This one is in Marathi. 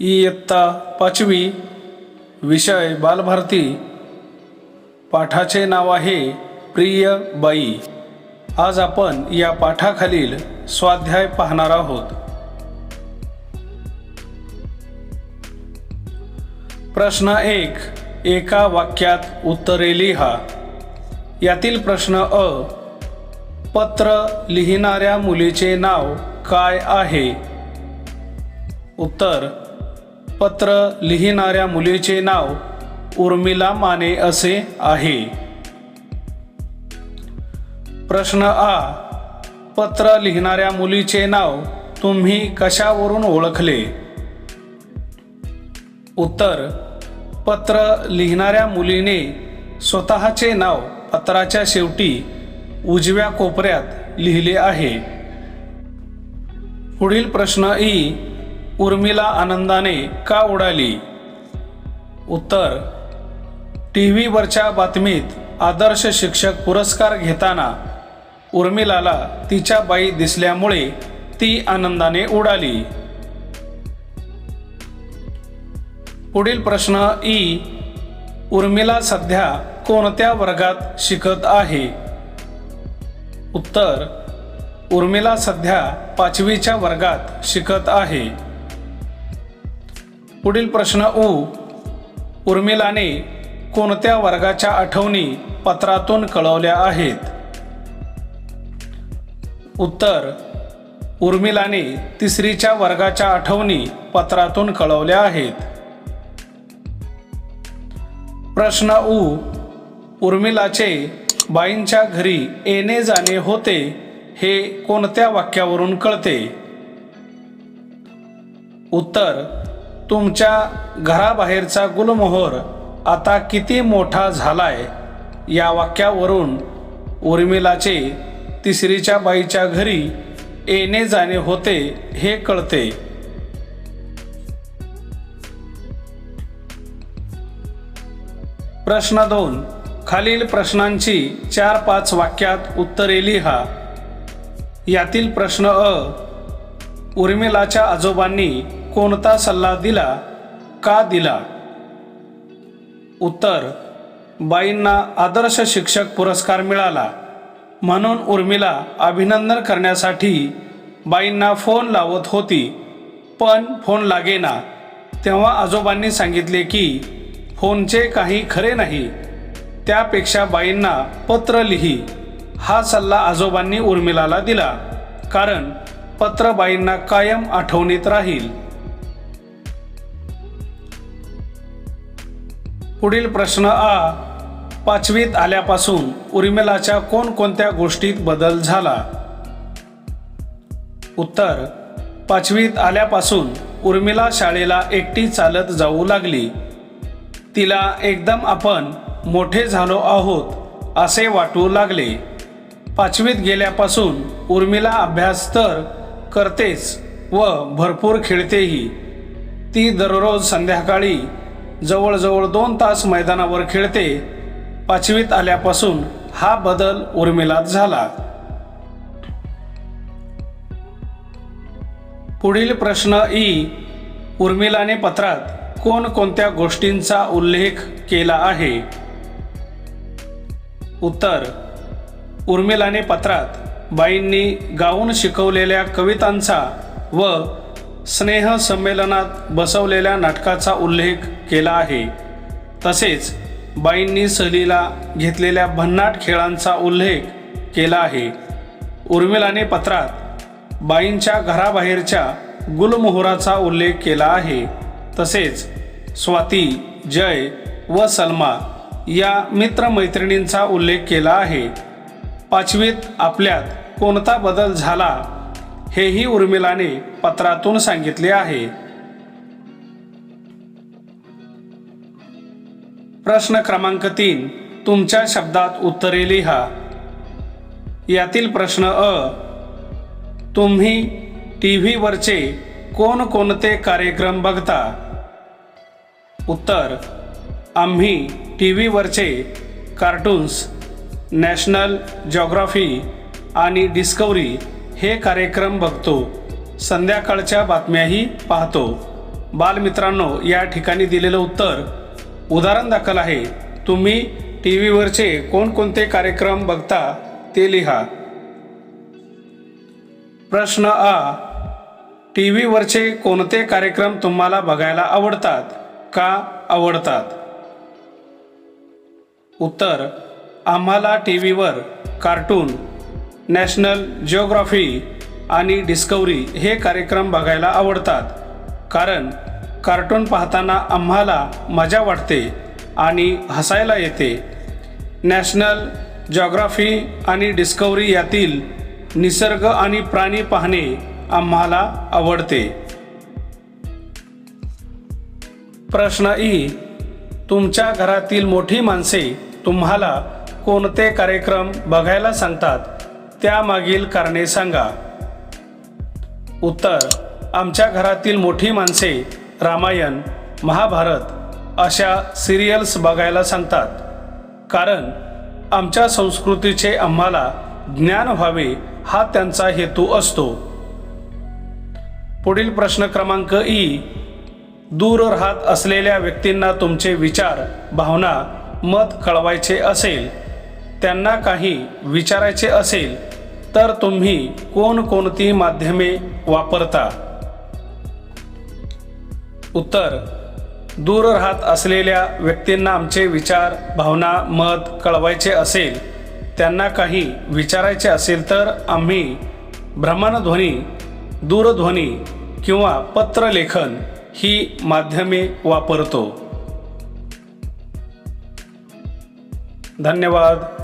इयत्ता पाचवी विषय बालभारती पाठाचे नाव आहे प्रिय बाई आज आपण या पाठाखालील स्वाध्याय पाहणार आहोत. प्रश्न एक एका वाक्यात उत्तरे लिहा. यातील प्रश्न अ पत्र लिहिणाऱ्या मुलीचे नाव काय आहे? उत्तर पत्र लिहिणाऱ्या मुलीचे नाव उर्मिला माने असे आहे. प्रश्न आ पत्र लिहिणाऱ्या मुलीचे नाव तुम्ही कशावरून ओळखले? उत्तर पत्र लिहिणाऱ्या मुलीने स्वतःचे नाव पत्राच्या शेवटी उजव्या कोपऱ्यात लिहिले आहे. पुढील प्रश्न ई उर्मिला आनंदाने का उडाली? उत्तर टी व्हीवरच्या बातमीत आदर्श शिक्षक पुरस्कार घेताना उर्मिलाला तिच्या बाई दिसल्यामुळे ती आनंदाने उडाली. पुढील प्रश्न ई उर्मिला सध्या कोणत्या वर्गात शिकत आहे? उत्तर उर्मिला सध्या पाचवीच्या वर्गात शिकत आहे. पुढील प्रश्न उ. उर्मिलाने कोणत्या वर्गाच्या आठवणी पत्रातून कळवल्या आहेत? उत्तर उर्मिलाने तिसरीच्या वर्गाच्या आठवणी पत्रातून कळवल्या आहेत. प्रश्न उ. उर्मिलाचे बाईंच्या घरी येणे जाणे होते हे कोणत्या वाक्यावरून कळते? उत्तर तुमच्या घराबाहेरचा गुलमोहर आता किती मोठा झालाय? या वाक्यावरून उर्मिलाचे तिसरीच्या बाईच्या घरी येणे जाणे होते हे कळते. प्रश्न दोन खालील प्रश्नांची चार पाच वाक्यात उत्तरे लिहा यातील प्रश्न अ. उर्मिलाच्या आजोबांनी कोणता सल्ला दिला? का दिला? उत्तर. बाईंना आदर्श शिक्षक पुरस्कार मिळाला. म्हणून उर्मिला अभिनंदन करण्यासाठी बाईंना फोन लावत होती. पण फोन लागेना. तेव्हा आजोबांनी सांगितले की फोनचे काही खरे नाही. त्यापेक्षा बाईंना पत्र लिही. हा सल्ला आजोबांनी उर्मिलाला दिला. कारण पत्र बाईंना कायम आठवणीत राहील. पुढील प्रश्न आ. पाचवीत आल्यापासून उर्मिलाच्या कोणकोणत्या गोष्टीत बदल झाला? उत्तर. पाचवीत आल्यापासून उर्मिला शाळेला एकटी चालत जाऊ लागली. तिला एकदम आपण मोठे झालो आहोत असे वाटू लागले. पाचवीत गेल्यापासून उर्मिला अभ्यास तर करतेच व भरपूर खेळतेही. ती दररोज संध्याकाळी जवळजवळ दोन तास मैदानावर खेळते. पाचवीत आल्यापासून हा बदल उर्मिलात झाला. पुढील प्रश्न ई. उर्मिलाने पत्रात कोणकोणत्या गोष्टींचा उल्लेख केला आहे? उत्तर. उर्मिलाने पत्रात बाईंनी गाऊन शिकवलेल्या कवितांचा व स्नेह संमेलनात बसवलेल्या नाटकाचा उल्लेख केला आहे. तसेच बाईंनी सहलीला घेतलेल्या भन्नाट खेळांचा उल्लेख केला आहे. उर्मिलाने पत्रात बाईंच्या घराबाहेरच्या गुलमोहराचा उल्लेख केला आहे. तसेच स्वाती जय व सलमा या मित्रमैत्रिणींचा उल्लेख केला आहे. पाचवीत आपल्यात कोणता बदल झाला हेही उर्मिलाने पत्रातून सांगितले आहे. प्रश्न क्रमांक तीन तुमच्या शब्दात उत्तरे लिहा. यातील प्रश्न अ तुम्ही टी व्हीवरचे कोणकोणते कार्यक्रम बघता? उत्तर आम्ही टी व्हीवरचे कार्टून्स नॅशनल जॉग्राफी आणि डिस्कवरी हे कार्यक्रम बघतो. संध्याकाळच्या बातम्याही पाहतो. बालमित्रांनो या ठिकाणी दिलेलं उत्तर उदाहरण दाखल आहे. तुम्ही टी व्हीवरचे कोणकोणते कार्यक्रम बघता ते लिहा. प्रश्न आ टी व्हीवरचे कोणते कार्यक्रम तुम्हाला बघायला आवडतात का आवडतात? उत्तर आम्हाला टी व्हीवर कार्टून नॅशनल जिओग्राफी आणि डिस्कवरी हे कार्यक्रम बघायला आवडतात. कारण कार्टून पाहताना आम्हाला मजा वाटते आणि हसायला येते. नॅशनल जॉग्राफी आणि डिस्कवरी यातील निसर्ग आणि प्राणी पाहणे आम्हाला आवडते. प्रश्न ई. तुमच्या घरातील मोठी माणसे तुम्हाला कोणते कार्यक्रम बघायला सांगतात त्यामागील कारणे सांगा. उत्तर आमच्या घरातील मोठी माणसे रामायण महाभारत अशा सिरियल्स बघायला सांगतात. कारण आमच्या संस्कृतीचे आम्हाला ज्ञान व्हावे हा त्यांचा हेतू असतो. पुढील प्रश्न क्रमांक ई. दूर राहत असलेल्या व्यक्तींना तुमचे विचार भावना मत कळवायचे असेल त्यांना काही विचारायचे असेल तर तुम्ही कोणकोणती माध्यमे वापरता? उत्तर दूर राहत असलेल्या व्यक्तींना आमचे विचार भावना मत कळवायचे असेल त्यांना काही विचारायचे असेल तर आम्ही भ्रमणध्वनी दूरध्वनी किंवा पत्रलेखन ही माध्यमे वापरतो. धन्यवाद.